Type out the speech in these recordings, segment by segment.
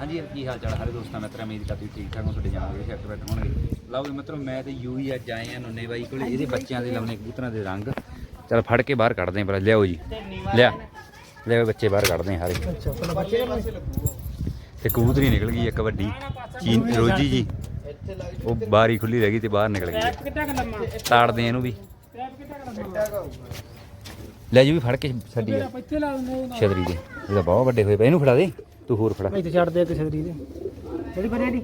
ਹਾਂਜੀ ਕੀ ਹਾਲ ਚਾਲ ਸਾਰੇ ਦੋਸਤਾਂ ਮਿੱਤਰਾਂ ਉਮੀਦ ਕਰਦਾ ਤੁਸੀਂ ਠੀਕ ਠਾਕ ਹੋ ਤੁਹਾਡੇ ਜਾਣਗੇ ਸੈੱਟ ਬੈਠ ਹੋਣਗੇ। ਲਓ ਵੀ ਮਿੱਤਰੋ ਮੈਂ ਤੇ ਯੂ ਹੀ ਅੱਜ ਆਏ ਆ ਨੁੰਨੇ ਬਾਈ ਕੋਲ ਇਹਦੇ ਬੱਚਿਆਂ ਦੇ ਲਾਉਣੇ ਕਬੂਤਰਾਂ ਦੇ ਰੰਗ। ਚਲ ਫੜ ਕੇ ਬਾਹਰ ਕੱਢਦੇ ਆ ਪਹਿਲਾਂ ਲਿਆਓ ਜੀ। ਲਿਆ। ਲਿਆਓ ਬੱਚੇ ਬਾਹਰ ਕੱਢਦੇ ਆ ਸਾਰੇ। ਅੱਛਾ ਪਹਿਲਾਂ ਬੱਚੇ ਤੇ ਕਬੂਤਰੀ ਨਿਕਲ ਗਈ ਇੱਕ ਵੱਡੀ। ਚੀਨ ਰੋਜੀ ਜੀ। ਉਹ ਬਾਰੀ ਖੁੱਲੀ ਰਹਿ ਗਈ ਤੇ ਬਾਹਰ ਨਿਕਲ ਗਈ। ਤਾੜਦੇ ਆ ਇਹਨੂੰ ਵੀ। ਲੈ ਜੀ ਵੀ ਫੜ ਕੇ ਛੱਡੀ ਛਤਰੀ ਦੇ। ਇਹ ਤਾਂ ਬਹੁਤ ਵੱਡੇ ਹੋਏ ਪਏ। ਇਹਨੂੰ ਫੜਾ ਦੇ। ਤੂੰ ਹੋਰ ਫੜਾ। ਇੱਥੇ ਛੱਡ ਦੇ ਕਿਸੇ ਦੀ ਜਿਹੜੀ ਬਣੇ ਦੀ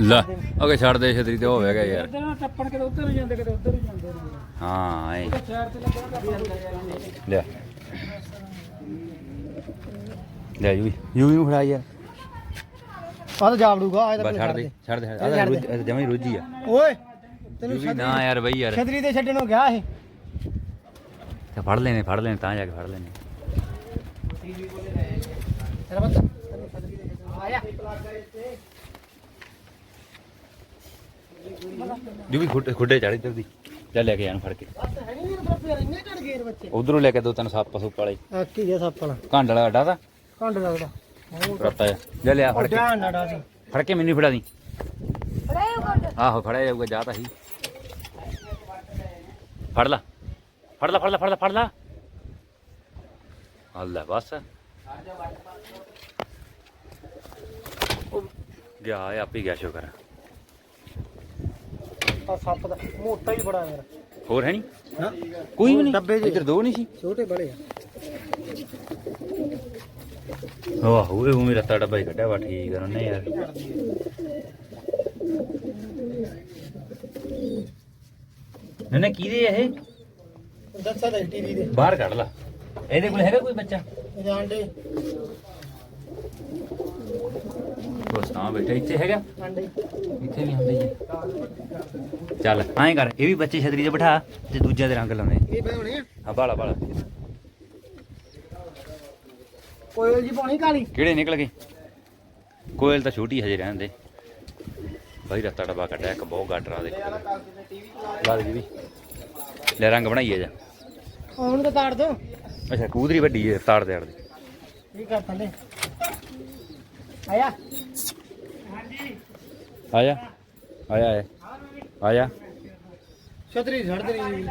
ਲੈ ਅਗੇ ਛੱਡ ਦੇ ਛਤਰੀ ਤੇ ਹੋ ਗਿਆ ਯਾਰ। ਇੱਧਰ ਨਾ ਟੱਪਣ ਕਿਤੇ ਉੱਧਰ ਨੂੰ ਜਾਂਦੇ ਕਿਤੇ ਉੱਧਰ ਨੂੰ ਜਾਂਦੇ ਨੇ। ਹਾਂ ਐ। ਸ਼ਹਿਰ ਤੇ ਲੱਗਣਾ ਟੱਪਣ ਲਿਆ ਲੈ। ਯੂ ਯੂ ਨੂੰ ਫੜਾ ਯਾਰ। ਆ ਤਾਂ ਜਾਵੜੂਗਾ ਆ ਬਸ ਛੱਡ ਦੇ ਛੱਡ ਦੇ ਆ ਰੋਜ ਜਮਾ ਹੀ ਰੋਜੀ ਆ। ਓਏ ਯੂ ਵੀ ਨਾ ਯਾਰ ਬਈ ਯਾਰ। ਛਤਰੀ ਤੇ ਛੱਡਣ ਨੂੰ ਗਿਆ ਇਹ। ਤੇ ਫੜ ਲੈਨੇ ਫੜ ਲੈਨੇ ਤਾਂ ਜਾ ਕੇ ਫੜ ਲੈਨੇ ਤੇਰਾ ਆਇਆ ਵੀ ਖੁੱਡੇ ਖੁੱਡੇ ਚੜ ਦੀ ਚੱਲ ਲੈ ਕੇ ਜਾਣ ਫੜ ਕੇ ਬਸ ਹੈ ਨਹੀਂ ਮੇਰੇ ਫਿਰ ਇੰਨੇ ਚੜ ਗਏ ਬੱਚੇ ਉਧਰੋਂ ਲੈ ਕੇ ਦੋ ਤਿੰਨ ਸੱਪ ਸੁੱਪ ਵਾਲੇ ਆ ਕੀ ਗਿਆ ਸੱਪ ਵਾਲਾ ਘੰਡ ਵਾਲਾ ਅੱਡਾ ਦਾ ਕੰਡ ਲੱਗਦਾ ਰੱਤਾ ਜਾ ਲੈ ਲਿਆ ਫੜ ਕੇ ਫੜ ਕੇ ਮੈਨੂੰ ਫੜਾ ਦੀ ਆਹੋ ਫੜਿਆ ਜਾਊਗਾ ਜਾ ਤਾਂ ਹੀ ਫੜ ਲਾ ਫੜ ਲਾ ਫੜ ਲਾ ਫੜ ਲਾ ਫੜ ਲਾ ਅੱਲਾ ਬਸ ਉਹ ਗਿਆ ਆਪੇ ਗਿਆ ਸ਼ੁਕਰ। ਆ ਸੱਪ ਦਾ ਮੋਟਾ ਹੀ ਬੜਾ ਯਾਰ। ਹੋਰ ਹੈ ਨਹੀਂ ਹਾਂ ਕੋਈ ਵੀ ਨਹੀਂ ਡੱਬੇ। ਇੱਧਰ ਦੋ ਨਹੀਂ ਸੀ? ਛੋਟੇ ਬੜੇ ਆ। ਆਹੋ ਉਹ ਮੇਰਾ ਤਾਂ ਡੱਬਾ ਹੀ ਕੱਢਿਆ ਵਾ ਠੀਕ ਆ ਉਹਨੇ ਯਾਰ। ਨਾ ਨਾ ਕੀ ਦੇ ਇਹ? ਦੱਸਾ ਦੇ ਟੀਵੀ ਦੇ। ਬਾਹਰ ਕੱਢ ਲਾ। ਇਹਦੇ ਕੋਲ ਹੈਗਾ ਕੋਈ ਬੱਚਾ? ਇਹ ਆਂਡੇ ਤਾਂ ਬੈਠਾ ਇੱਥੇ ਹੈਗਾ? ਇੱਥੇ ਵੀ ਹੁੰਦੇ ਜੀ ਚੱਲ ਐਂ ਕਰ ਇਹ ਵੀ ਬੱਚੇ ਛਤਰੀ 'ਚ ਬਿਠਾ ਤੇ ਦੂਜਿਆਂ ਦੇ ਰੰਗ ਇਹ ਹੋਣੇ ਆ? ਹਾਂ ਬਾਲਾ ਬਾਲਾ ਕੋਇਲ ਜੀ ਪਾਣੀ ਕਾਲੀ? ਕਿਹੜੇ ਨਿਕਲ ਗਏ? ਕੋਇਲ ਤਾਂ ਛੋਟੀ ਹਜੇ ਰਹਿਣ ਦੇ। ਬਾਈ ਰਸਤਾ ਡੱਬਾ ਕੱਢਿਆ ਇੱਕ ਬਹੁਤ ਗਾਟਰਾ ਦੇ। ਲਾ ਦੇ ਜੀ ਵੀ। ਲੈ ਰੰਗ ਬਣਾਈਏ ਜਾ। ਉਹਨੂੰ ਤਾਂ ਤਾੜ ਦੋ। ਅੱਛਾ ਕੂਦਰੀ ਵੱਡੀ ਹੈ ਤਾੜ ਦੇ ਅੜਦੇ ਕੀ ਕਰ ਥੱਲੇ। ਆਇਆ। ਆ ਜਾ ਆ ਜਾ ਆ ਜਾ ਜਾ ਛਤਰੀ ਛੱਡ ਦੇ ਨਹੀਂ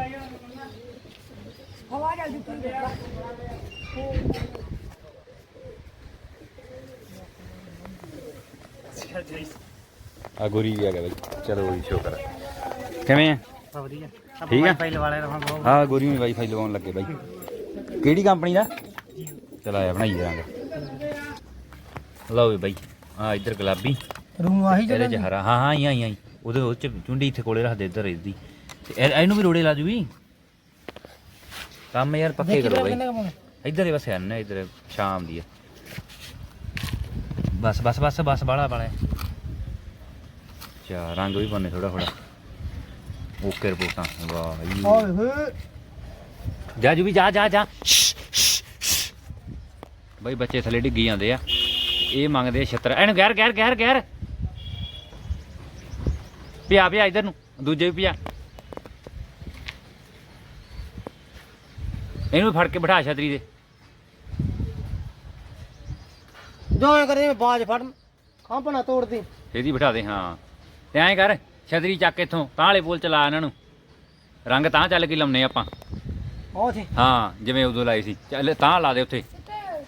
ਆ ਗੋਰੀ ਵੀ ਆ ਗਿਆ ਬਾਈ। ਚਲੋ ਗੋਰੀ ਸ਼ੁਕਰ ਹੈ। ਕਿਵੇਂ ਆ ਵਧੀਆ। ਠੀਕ ਆ ਪਹਿਲੇ ਵਾਲੇ ਰਹਾਂ ਹਾਂ ਗੋਰੀ ਨੂੰ ਵਾਈਫਾਈ ਲਵਾਉਣ ਲੱਗੇ ਬਾਈ। ਕਿਹੜੀ ਕੰਪਨੀ ਦਾ? ਚਲ ਆਇਆ ਬਣਾਈਏ ਰੰਗ ਲਓ ਵੀ ਬਾਈ ਆ ਇੱਧਰ ਗੁਲਾਬੀ। ਰੂਮ ਆਹੀ ਇਹਦੇ ਚ ਹਰਾ ਹਾਂ ਹਾਂ ਆਈ ਆਈ ਉਹਦੇ ਉਹ ਚ ਚੁੰਡੀ ਇੱਥੇ ਕੋਲੇ ਰੱਖ ਦੇ ਇੱਧਰ ਇਹਦੀ। ਤੇ ਇਹ- ਇਹਨੂੰ ਵੀ ਰੋੜੇ ਲਾ ਜੂ ਵੀ ਕੰਮ ਯਾਰ ਪੱਕੇ ਕਰੋ ਬਾਈ। ਇੱਧਰ ਹੀ ਬਸ ਹੈ ਨਾ ਇੱਧਰ ਸ਼ਾਮ ਦੀ ਆ। ਬਸ ਬਸ ਬਸ ਬਸ ਬਾਲਾ ਬਾਲਾ। ਚਾ ਰੰਗ ਵੀ ਪਾਣੇ ਥੋੜਾ ਥੋੜਾ ਓਕੇ ਰਿਪੋਰਟਾਂ ਵਾਹ ਜੀ। ਓਏ ਹੋਏ ਜਾ ਜੂ ਵੀ ਜਾ। ਜਾ ਜਾ ਬਈ ਬੱਚੇ ਥੱਲੇ ਡਿੱਗੀ ਜਾਂਦੇ ਆ। ਇਹ ਮੰਗਦੇ ਆ ਛੱਤਰ। ਇਹਨੂੰ ਗੈਰ ਗੈਰ ਗੈਰ ਗੈਰ ਪਿਆ ਪਿਆ ਇਧਰ ਨੂੰ ਦੂਜੇ ਵੀ ਪਿਆ। ਇਹਨੂੰ ਫੜ ਕੇ ਬਿਠਾ ਛਤਰੀ ਦੇ। ਜੋ ਐ ਕਰੇ ਬਾਜ ਫੜ ਖਾਂਪਣਾ ਤੋੜਦੀ। ਇਹਦੀ ਬਿਠਾ ਦੇ ਹਾਂ। ਤੇ ਐਂ ਕਰ ਛਤਰੀ ਚੱਕ ਇੱਥੋਂ ਤਾਂ ਵਾਲੇ ਪੋਲ ਚਲਾ ਇਹਨਾਂ ਨੂੰ। ਰੰਗ ਤਾਂ ਚੱਲ ਕੇ ਲਾਉਨੇ ਆਪਾਂ। ਉਹ ਸੀ ਹਾਂ ਜਿਵੇਂ ਉਦੋਂ ਲਾਈ ਸੀ। ਚੱਲ ਤਾਂ ਲਾ ਦੇ ਉੱਥੇ।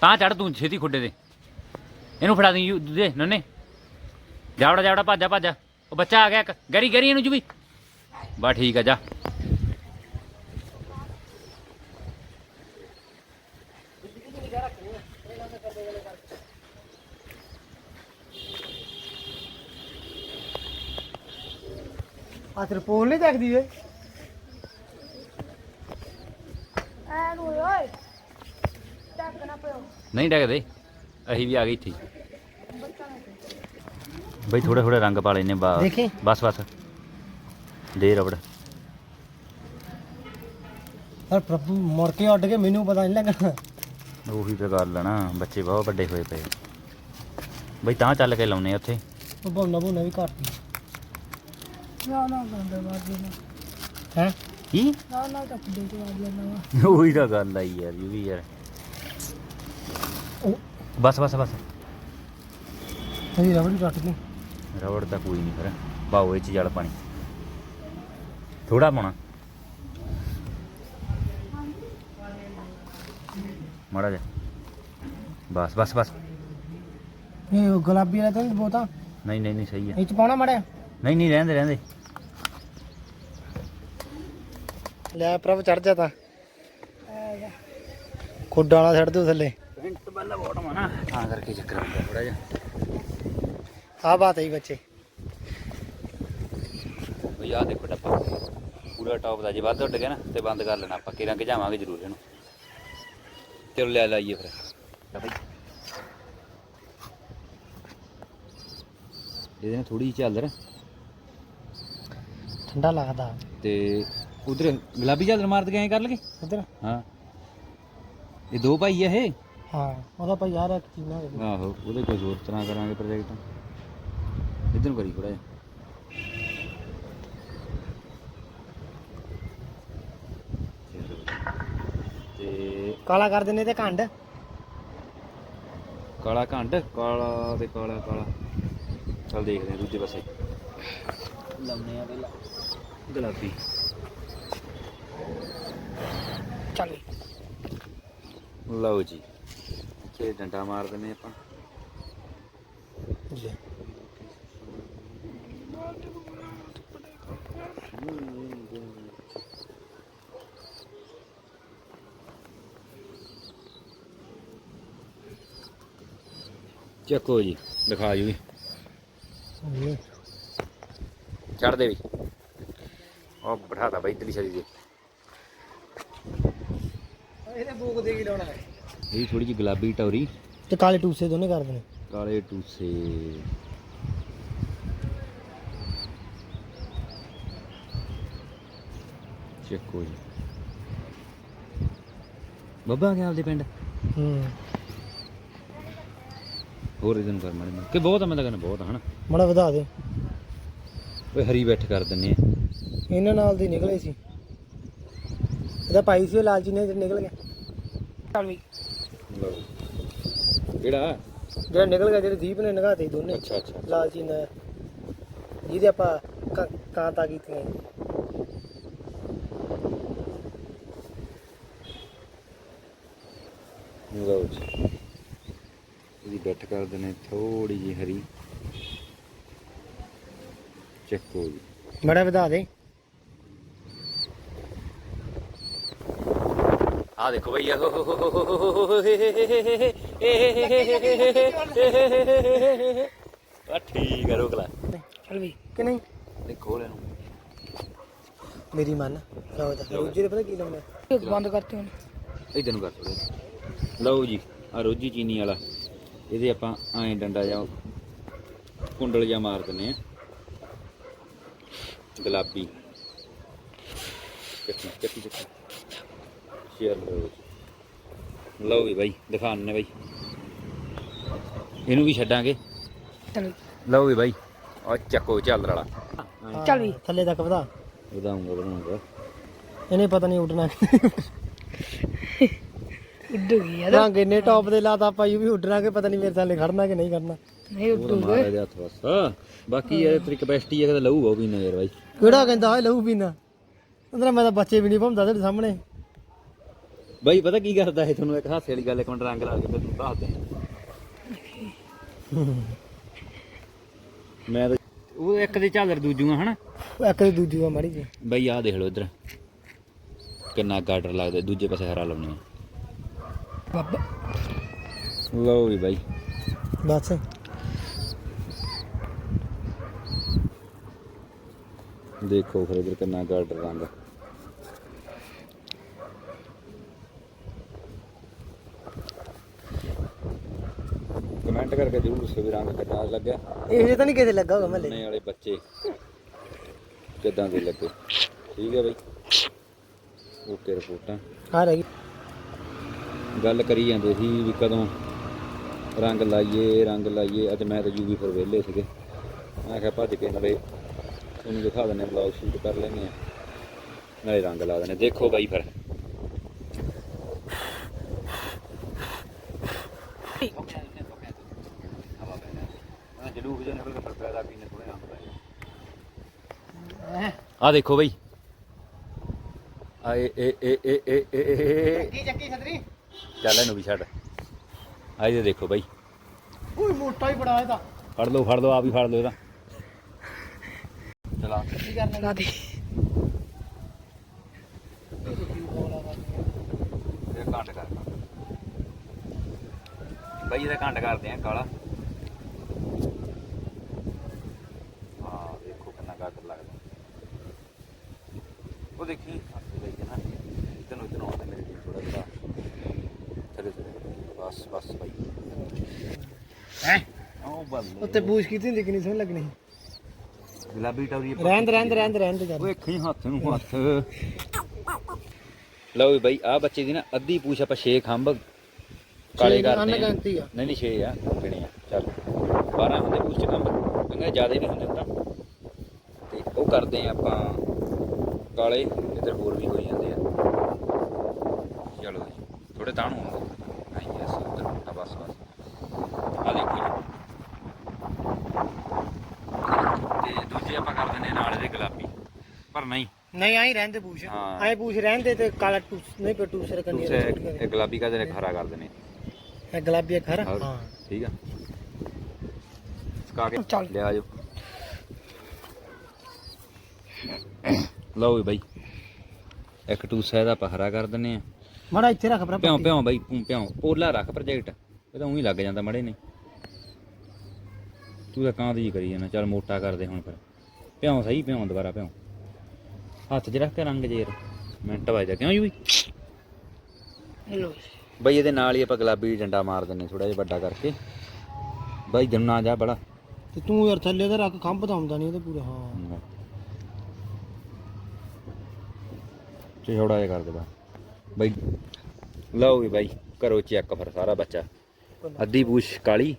ਤਾਂ ਚੜ ਤੂੰ ਛੇਤੀ ਖੁੱਡੇ ਦੇ ਇਹਨੂੰ ਫੜਾ ਦੀ ਦੇ ਨੰਨੇ। ਜਾਵੜਾ ਜਾਵੜਾ ਭੱਜਾ ਭੱਜਾ ਉਹ ਬੱਚਾ ਆ ਗਿਆ ਇੱਕ ਗਰੀ ਗਰੀ ਇਹਨੂੰ ਜੁਬੀ। ਬਾ ਠੀਕ ਆ ਜਾ। ਆ ਤੇਰੇ ਪੋਲ ਨਹੀਂ ਦੇਖਦੀ ਵੇ ਐਨ ਓਏ ਓਏ। ਟੱਕਣਾ ਪਿਓ। ਨਹੀਂ ਡਗਦੇ ਅਸੀਂ ਵੀ ਆ ਗਏ ਇੱਥੇ। ਬਈ ਥੋੜੇ ਥੋੜੇ ਰੰਗ ਪਾ ਲੈਨੇ ਬਾ ਦੇਖੀ। ਬਸ ਬਸ। ਦੇ ਰਬੜ। ਪਰ ਪ੍ਰਭੂ ਮੁੜ ਕੇ ਉੱਡ ਕੇ ਮੈਨੂੰ ਪਤਾ ਨਹੀਂ ਲੱਗਣਾ ਉਹੀ ਤਾਂ ਗੱਲ ਆ ਨਾ ਬੱਚੇ ਬਹੁਤ ਵੱਡੇ ਹੋਏ ਪਏ। ਬਈ ਤਾਂ ਚੱਲ ਕੇ ਲਾਉਨੇ ਆ ਉੱਥੇ। ਉਹ ਬੋਲਣਾ ਬੋਲਣਾ ਵੀ ਘੱਟ। ਨਾ ਨਾ ਗੰਦੇ ਵਾਜੇ ਨਾ ਹੈ? ਕੀ? ਨਾ ਨਾ ਟੱਪ ਦੇ ਕੇ ਵਾਜੇ ਨਾ ਉਹੀ ਤਾਂ ਗੱਲ ਆਈ ਯਾਰ ਇਹ ਵੀ ਯਾਰ। ਉਹ ਬਸ ਬਸ ਬਸ। ਅਸੀਂ ਰਬੜ ਟੱਟ ਗਈ। ਰਬੜ ਤਾਂ ਕੋਈ ਨਹੀਂ ਫਿਰ। ਪਾਓ ਇਹ ਚ ਜਲ ਪਾਣੀ। ਥੋੜਾ ਪਾਉਣਾ। ਮਾੜਾ ਜਿਹਾ। ਬਸ ਬਸ ਬਸ। ਇਹ ਉਹ ਗੁਲਾਬੀ ਵਾਲਾ ਤਾਂ ਨਹੀਂ ਬੋਤਾ ਨਹੀਂ ਨਹੀਂ ਨਹੀਂ ਸਹੀ ਹੈ ਇਹ ਚ ਪਾਉਣਾ ਮੜਿਆ ਨਹੀਂ ਨਹੀਂ ਰਹਿੰਦੇ ਰਹਿੰਦੇ ਲੈ ਪ੍ਰਭ ਚੜ ਜਾ ਤਾਂ। ਖੁੱਡਾ ਵਾਲਾ ਛੱਡ ਦਿਓ ਥੱਲੇ। ਪਿੰਟ ਬੱਲਾ ਬੋਟਮ ਨਾ ਤਾਂ ਕਰਕੇ ਚੱਕਰ ਹੁੰਦਾ ਥੋੜਾ ਜਿਹਾ। ਆ ਬਾਤ ਹੈ ਜੀ ਬੱਚੇ। ਬਈ ਆਹ ਦੇਖੋ ਡੱਬਾ। ਪੂਰਾ ਟੌਪ ਦਾ ਜੇ ਵੱਧ ਉੱਡ ਗਿਆ ਨਾ ਤੇ ਬੰਦ ਕਰ ਲੈਣਾ ਆਪਾਂ। ਕਿਰਾਂ ਜਾਵਾਂਗੇ ਜ਼ਰੂਰ ਇਹਨੂੰ। ਚਲੋ ਲੈ ਲਾਈਏ ਫਿਰ। ਬਈ। ਇਹਦੇ ਨਾਲ ਥੋੜੀ ਜਿਹੀ ਝਾਲਰ ਠੰਡਾ ਲੱਗਦਾ। ਤੇ ਉਧਰ ਗੁਲਾਬੀ ਝਾਲਰ ਮਾਰ ਐਂ ਕਰ ਲਗੇ ਉਧਰ ਹਾਂ। ਇਹ ਦੋ ਭਾਈ ਆ ਇਹ? ਹਾਂ ਉਹਦਾ ਭਾਈ ਯਾਰ ਇੱਕ ਚੀਜ਼ ਨਾ ਹੋਵੇ। ਆਹੋ ਉਹਦੇ ਕੋਈ ਹੋਰ ਤਰ੍ਹਾਂ ਕਰਾਂਗੇ ਪ੍ਰੋਜੈਕਟ ਇਧਰ ਨੂੰ ਕਰੀ ਥੋੜਾ ਜਿਹਾ। ਤੇ ਕਾਲਾ ਕਰ ਦਿੰਨੇ ਤੇ ਘੰਡ ਕਾਲਾ ਘੰਟ ਕਾਲਾ ਤੇ ਕਾਲਾ ਕਾਲਾ। ਚਲ ਦੇਖਦੇ ਹਾਂ ਦੂਜੇ ਪਾਸੇ। ਲਾਉਨੇ ਆ ਪਹਿਲਾਂ। ਗੁਲਾਬੀ। ਚੱਲ। ਲਓ ਜੀ। ਇੱਥੇ ਡੰਡਾ ਮਾਰ ਦਿੰਨੇ ਆਪਾਂ। ਲੈ ਚੱਕੋ ਜੀ ਦਿਖਾ ਜੀ। ਛੱਡ ਦੇ ਵੀ। ਉਹ ਬਿਠਾਤਾ ਬਾਈ ਇਧਰਲੀ ਛੜੀ ਦੇ ਇਹਦੇ ਬੂਕ ਦੇ ਕੀ ਲਾਉਣਾ ਹੈ? ਇਹ ਥੋੜੀ ਜਿਹੀ ਗੁਲਾਬੀ ਟੌਰੀ। ਤੇ ਕਾਲੇ ਟੂਸੇ ਦੋਨੇ ਕਰ ਦੇਣੇ। ਕਾਲੇ ਟੂਸੇ। ਚੱਕੋ ਜੀ। ਬੱਬਾ ਗਿਆ ਆਪਦੇ ਪਿੰਡ? ਹੂੰ। ਹੋਰ ਇਹਨੂੰ ਕਰ ਮਾੜੇ। ਕਿ ਬਹੁਤ ਆ ਮੈਂ ਤਾਂ ਕਹਿੰਦਾ ਬਹੁਤ ਆ ਹਨਾ? ਮੜਾ ਵਧਾ ਦੇ। ਓਏ ਹਰੀ ਬੈਠ ਕਰ ਦਿੰਨੇ ਆ। ਇਹਨਾਂ ਨਾਲ ਦੇ ਨਿਕਲੇ ਸੀ। ਇਹਦਾ ਪਾਈ ਸੀ ਉਹ ਲਾਲਚੀ ਨੇ ਨਿਕਲ ਗਿਆ। ਚੱਲ ਵੀ। ਲਓ। ਕਿਹੜਾ? ਜਿਹੜਾ ਨਿਕਲ ਗਿਆ ਜਿਹੜੇ ਦੀਪ ਨੇ ਨਗਾਤੇ ਦੋਨੇ। ਅੱਛਾ ਅੱਛਾ ਲਾਲਚੀ ਨੇ ਜਿਹਦੇ ਆਪਾਂ ਕ- ਕਾਂਤਾ ਕੀਤੀਆਂ। ਲਓ ਜੀ। ਇਹਦੀ ਬੈਠ ਕਰ ਦਿੰਨੇ ਥੋੜੀ ਜਿਹੀ ਹਰੀ ਚੱਕੋ ਜੀ ਮੜਾ ਵਧਾ ਦੇ ਆ ਦੇਖੋ ਭਈਆ ਆ ਠੀਕ ਹੈ ਰੋਕ ਲੈ ਚੱਲ ਵੀ ਕਿ ਨਹੀਂ ਦੇਖੋ ਲੈ ਨੂੰ ਮੇਰੀ ਮੰਨ ਲਓ ਤਾਂ ਰੋਜੀ ਦੇ ਪਤਾ ਕੀ ਲਾਉਣਾ ਬੰਦ ਕਰਤੇ ਹੁਣ ਇਧਰ ਨੂੰ ਕਰ ਲਓ ਜੀ ਆ ਰੋਜੀ ਚੀਨੀ ਵਾਲਾ ਇਹਦੇ ਆਪਾਂ ਐਂ ਡੰਡਾ ਜਾਂ ਕੁੰਡਲ ਜਾਂ ਮਾਰ ਦਿੰਨੇ ਆ ਗੁਲਾਬੀ। ਚੱਕੀ ਚੱਕੀ ਚੱਕੀ। ਸ਼ੇਅਰ ਲਓ ਲਓ ਵੀ ਬਾਈ ਦਿਖਾਣੇ ਬਾਈ। ਇਹਨੂੰ ਵੀ ਛੱਡਾਂਗੇ। ਚੱਲ। ਲਓ ਵੀ ਬਾਈ ਆ ਚੱਕੋ ਚੱਲ ਰਲਾ ਚੱਲ ਵੀ। ਥੱਲੇ ਤੱਕ ਵਧਾ। ਵਧਾਉਂਗਾ ਵਧਾਉਂਗਾ ਇਹਨੇ ਪਤਾ ਨਹੀਂ ਉੱਡਣਾ। ਉੱਡ ਗਈ ਯਾਰ ਰੰਗ ਇੰਨੇ ਟੌਪ ਦੇ ਲਾਤਾ ਆਪਾਂ ਯੂ ਵੀ ਉੱਡਣਾ ਕਿ ਪਤਾ ਨਹੀਂ ਮੇਰੇ ਥੱਲੇ ਖੜਨਾ ਕਿ ਨਹੀਂ ਖੜਨਾ। ਨਹੀਂ ਉਹ ਤਾਂ ਉੱਡੂਗਾ। ਮਾਰਾ ਜਾ ਹੱਥ ਬਸ। ਬਾਕੀ ਇਹ ਤੇਰੀ ਕਪੈਸਿਟੀ ਹੈ ਕਿ ਲਊਗਾ ਉਹ ਵੀ ਨਾ ਯਾਰ ਬਾਈ। ਕਿਹੜਾ ਕਹਿੰਦਾ ਹਾਏ ਲਹੂ ਪੀਣਾ ਅੰਦਰ ਮੈਂ ਤਾਂ ਬੱਚੇ ਵੀ ਨਹੀਂ ਭੰਦਾ ਤੇਰੇ ਸਾਹਮਣੇ। ਬਾਈ ਪਤਾ ਕੀ ਕਰਦਾ ਇਹ ਤੁਹਾਨੂੰ ਇੱਕ ਹਾਸੇ ਵਾਲੀ ਗੱਲ ਇੱਕ ਮਿੰਟ ਰੰਗ ਲਾ ਕੇ ਤੁਹਾਨੂੰ ਦੱਸਦੇ ਮੈਂ ਤਾਂ ਉਹ ਇੱਕ ਦੇ ਝਾਲਰ ਦੂਜੂਆਂ ਹਨਾ? ਉਹ ਇੱਕ ਤੇ ਦੂਜੀ ਵਾ ਮਾੜੀ ਜੀ ਬਾਈ ਆਹ ਦੇਖ ਲਓ ਇੱਧਰ। ਕਿੰਨਾ ਗਾਡਰ ਲੱਗਦਾ ਦੂਜੇ ਪਾਸੇ ਹਰਾ ਲਾਉਣੇ ਆ। ਬਾਬਾ। ਲਓ ਵੀ ਬਾਈ। ਬਸ। ਦੇਖੋ ਫਿਰ ਇੱਧਰ ਕਿੰਨਾ ਗਾਡਰ ਰੰਗ ਕਮੈਂਟ ਕਰਕੇ ਜਰੂਰ ਦੱਸੋ ਵੀ ਰੰਗ ਕਿੱਦਾਂ ਲੱਗਿਆ। ਇਹ ਤਾਂ ਨਹੀਂ ਕਿਤੇ ਲੱਗਾ ਹੋਗਾ ਮਹੱਲੇ ਨੇ ਵਾਲੇ ਬੱਚੇ ਕਿੱਦਾਂ ਦੇ ਲੱਗੇ। ਠੀਕ ਹੈ ਬਾਈ। ਓਕੇ ਰਿਪੋਰਟਾਂ। ਆ ਰਹਿ। ਗਈ ਗੱਲ ਕਰੀ ਜਾਂਦੇ ਸੀ ਵੀ ਕਦੋਂ ਰੰਗ ਲਾਈਏ ਰੰਗ ਲਾਈਏ। ਅੱਜ ਮੈਂ ਤਾਂ ਯੂਵੀ ਫਿਰ ਵਿਹਲੇ ਸੀਗੇ। ਮੈਂ ਕਿਹਾ ਭੱਜ ਕੇ ਨਾਲੇ ਤੁਹਾਨੂੰ ਦਿਖਾ ਦਿੰਦੇ ਬਲੌਗ ਸ਼ੂਟ ਕਰ ਲੈਂਦੇ ਆ ਨਾਲੇ ਰੰਗ ਲਾ ਦਿੰਦੇ ਦੇਖੋ ਬਾਈ ਫਿਰ। ਜਲੂਸ ਆ ਦੇਖੋ ਬਈ। ਆ ਏ ਏ ਏ ਏ ਏ ਏ ਚੱਕੀ ਛਤਰੀ ਚੱਲ ਇਹਨੂੰ ਵੀ ਛੱਡ। ਆ ਇਹਦੇ ਦੇਖੋ ਬਈ। ਓਏ ਮੋਟਾ ਹੀ ਬੜਾ ਇਹਦਾ। ਫੜ ਲਓ ਫੜ ਲਓ ਆ ਵੀ ਫੜ ਲਓ ਇਹਦਾ। ਚਲਾ। ਕੀ ਕਰਨਾ ਲਾ ਦੇ। ਇਹ ਘੰਟ ਕਰ। ਬਈ ਇਹਦਾ ਘੰਟ ਕਰਦੇ ਆ ਕਾਲਾ। ਹਾਂ ਦੇਖੋ ਕਿੰਨਾ ਘੱਟ ਲੱਗਦਾ। ਉਹ ਦੇਖੀ ਹੱਥ ਦੇ ਕੇ ਨਾ ਤੈਨੂੰ ਇਤਨਾ ਆਉਂਦਾ ਮੇਰੇ ਲਈ ਥੋੜਾ ਜਿਹਾ ਚਲੇ ਚਲੇ ਬਸ ਬਸ ਬਾਈ ਹੈ ਉਹ ਬੱਲੇ। ਉੱਤੇ ਬੂਸ਼ ਕੀਤੀ ਹੁੰਦੀ ਕਿੰਨੀ ਸੋਹਣੀ ਲੱਗਣੀ ਗੁਲਾਬੀ ਟੌਰੀ ਰਹਿੰਦ ਰਹਿੰਦ ਰਹਿੰਦ ਰਹਿੰਦ ਕਰ ਓਏ ਖਈ ਹੱਥ ਨੂੰ ਹੱਥ। ਲਓ ਬਾਈ ਆ ਬੱਚੇ ਦੀ ਨਾ ਅੱਧੀ ਪੂਛ ਆਪਾਂ ਛੇ ਖੰਭ ਕਾਲੇ ਕਰਦੇ ਆ। ਨਹੀਂ ਨਹੀਂ 6 ਆ ਗਿਣੇ ਆ? ਚੱਲ 12 ਹੁੰਦੇ ਪੂਛ ਖੰਭ। ਕਹਿੰਦੇ ਜ਼ਿਆਦਾ ਵੀ ਹੁੰਦੇ ਤਾਂ। ਤੇ ਉਹ ਕਰਦੇ ਆ ਆਪਾਂ ਕਾਲੇ ਇੱਧਰ ਹੋਰ ਵੀ ਹੋਈ ਜਾਂਦੇ ਆ। ਚਲੋ ਥੋੜੇ ਤਾਂ ਹੋਣ ਨਹੀਂ ਯਸ ਉੱਧਰ ਆ ਬਸ ਬਸ ਆ ਦੇਖੋ ਜੀ ਤੇ ਦੂਜੇ ਆਪਾਂ ਕਰ ਦਿੰਦੇ ਨਾਲ ਇਹਦੇ ਗੁਲਾਬੀ ਨਹੀਂ ਆਈ ਰਹਿੰਦੇ ਬੂਸ਼। ਹਾਂ। ਆਏ ਬੂਸ਼ ਰਹਿੰਦੇ ਤੇ ਕਾਲਾ ਟੂਸ ਨਹੀਂ ਪਰ ਟੂਸਰ ਕੰਨੀ ਦੂਸਰੇ ਇਹ ਗੁਲਾਬੀ ਕਾ ਦੇ ਹਰਾ ਕਰ ਗੁਲਾਬੀ ਇੱਕ ਹਰਾ ਹੋਰ? ਹਾਂ। ਠੀਕ ਆ। ਸਕਾ ਕੇ ਚੱਲ। ਲਿਆ ਜਾਓ ਲਓ ਵੀ ਬਾਈ। ਇੱਕ ਟੂਸਾ ਇਹਦਾ ਆਪਾਂ ਹਰਾ ਕਰ ਦਿੰਨੇ ਆ। ਮੜਾ ਇੱਥੇ ਰੱਖ ਭਰਾ ਪਿਓ ਪਿਓ ਬਾਈ ਤੂੰ ਪਿਓ ਪੋਲਾ ਰੱਖ ਪ੍ਰੋਜੈਕਟ। ਇਹ ਤਾਂ ਉਹੀ ਲੱਗ ਜਾਂਦਾ ਮੜੇ ਨੇ। ਤੂੰ ਤਾਂ ਕਾਂ ਦੀ ਕਰੀ ਜਾਣਾ ਚੱਲ ਮੋਟਾ ਕਰ ਦੇ ਹੁਣ ਫਿਰ। ਪਿਓ ਸਹੀ ਪਿਓ ਦੁਬਾਰਾ ਪਿਓ ਹੱਥ 'ਚ ਰੱਖ ਕੇ ਰੰਗ ਜੇਰ। ਮਿੰਟ ਵੱਜਦਾ ਕਿਉਂ ਜੀ ਬਈ? ਲੋ ਬਈ ਇਹਦੇ ਨਾਲ ਹੀ ਆਪਾਂ ਗੁਲਾਬੀ ਡੰਡਾ ਮਾਰ ਦਿੰਨੇ ਥੋੜਾ ਜਿਹਾ ਵੱਡਾ ਕਰਕੇ। ਬਾਈ ਜੰਨਾ ਜਾ ਬੜਾ। ਤੇ ਤੂੰ ਯਾਰ ਥੱਲੇ ਤੇ ਰੱਖ ਖੰਭ ਤਾਂ ਆਉਂਦਾ ਨਹੀਂ ਇਹਦੇ ਪੂਰਾ ਹਾਂ। ਛੋੜਾ ਜਿਹਾ ਕਰ ਦੇ ਬਾ। ਬਾਈ ਲਓ ਵੀ ਬਾਈ ਕਰੋ ਚੈੱਕ ਫਿਰ ਸਾਰਾ ਬੱਚਾ। ਅੱਧੀ ਪੂਛ ਕਾਲੀ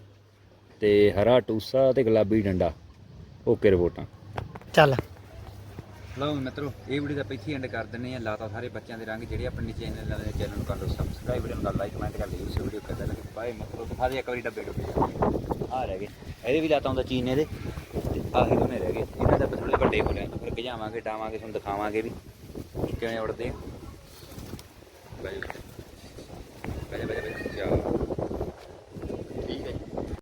ਤੇ ਹਰਾ ਟੂਸਾ ਤੇ ਗੁਲਾਬੀ ਡੰਡਾ। ਓਕੇ ਰਿਪੋਰਟਾਂ। ਚੱਲ। ਲਓ ਮਿੱਤਰੋ ਇਹ ਵੀਡੀਓ ਦਾ ਪਿੱਛੇ ਐਂਡ ਕਰ ਦਿੰਨੇ ਆ ਲਾਤਾ ਸਾਰੇ ਬੱਚਿਆਂ ਦੇ ਰੰਗ ਜਿਹੜੇ ਆਪਣੇ ਚੈਨਲ ਨਾਲ ਚੈਨਲ ਨੂੰ ਕਰ ਲਓ ਸਬਸਕ੍ਰਾਈਬ ਵੀਡੀਓ ਨੂੰ ਕਰ ਲਾਈਕ ਕਮੈਂਟ ਕਰ ਲਿਓ ਇਸ ਵੀਡੀਓ ਕਰਦਾ ਲੱਗੇ ਬਾਏ ਮਤਲਬ ਦਿਖਾ ਦੇ ਇੱਕ ਵਾਰੀ ਡੱਬੇ ਡੁੱਬੇ ਆ ਰਹਿ ਗਏ ਇਹਦੇ ਵੀ ਲਾਤਾ ਹੁੰਦਾ ਚੀਨ ਇਹਦੇ ਤੇ ਆਹੀ ਦੋਨੇ ਰਹਿ ਗਏ ਇਹਨਾਂ ਦਾ ਥੋੜੇ ਵੱਡੇ ਹੋ ਰਹੇ ਫਿਰ ਗਜਾਵਾਂਗੇ ਡਾਵਾਂਗੇ ਤੁਹਾਨੂੰ ਦਿਖਾਵਾਂਗੇ ਵੀ ਕਿਵੇਂ ਉੜਦੇ ਬਾਈ ਬਾਏ ਬਾਏ ਬਾਏ